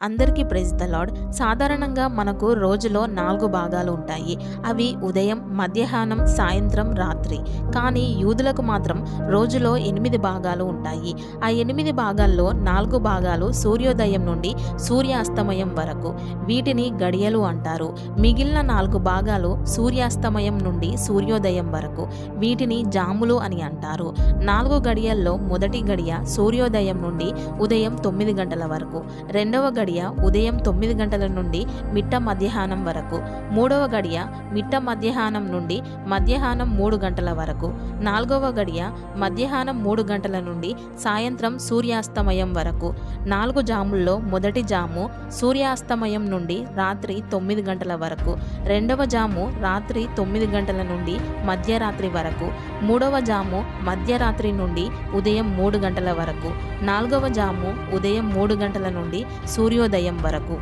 అందరికీ praise the lord సాధారణంగా మనకు రోజులో నాలుగు భాగాలు ఉంటాయి. అవి ఉదయం మధ్యాహ్నం సాయంత్రం రాత్రి. కానీ యూదులకు మాత్రం రోజులో ఎనిమిది భాగాలు ఉంటాయి. ఆ ఎనిమిది భాగాల్లో నాలుగు భాగాలు సూర్యోదయం నుండి సూర్యాస్తమయం వరకు. వీటిని గడియలు అంటారు. మిగిలిన నాలుగు భాగాలు సూర్యాస్తమయం నుండి సూర్యోదయం వరకు. వీటిని జాములు అని అంటారు. నాలుగు గడియల్లో మొదటి గడియ సూర్యోదయం నుండి ఉదయం తొమ్మిది గంటల వరకు. రెండవ గడియ ఉదయం తొమ్మిది గంటల నుండి మిట్ట మధ్యాహ్నం వరకు. మూడవ గడియ మిట్ట మధ్యాహ్నం నుండి మధ్యాహ్నం మూడు గంటల వరకు. నాలుగవ గడియ మధ్యాహ్నం మూడు గంటల నుండి సాయంత్రం సూర్యాస్తమయం వరకు. నాలుగు జాముల్లో మొదటి జాము సూర్యాస్తమయం నుండి రాత్రి తొమ్మిది గంటల వరకు. రెండవ జాము రాత్రి తొమ్మిది గంటల నుండి మధ్యరాత్రి వరకు. మూడవ జాము మధ్యరాత్రి నుండి ఉదయం మూడు గంటల వరకు. నాలుగవ జాము ఉదయం మూడు గంటల నుండి సూర్యోదయం వరకు.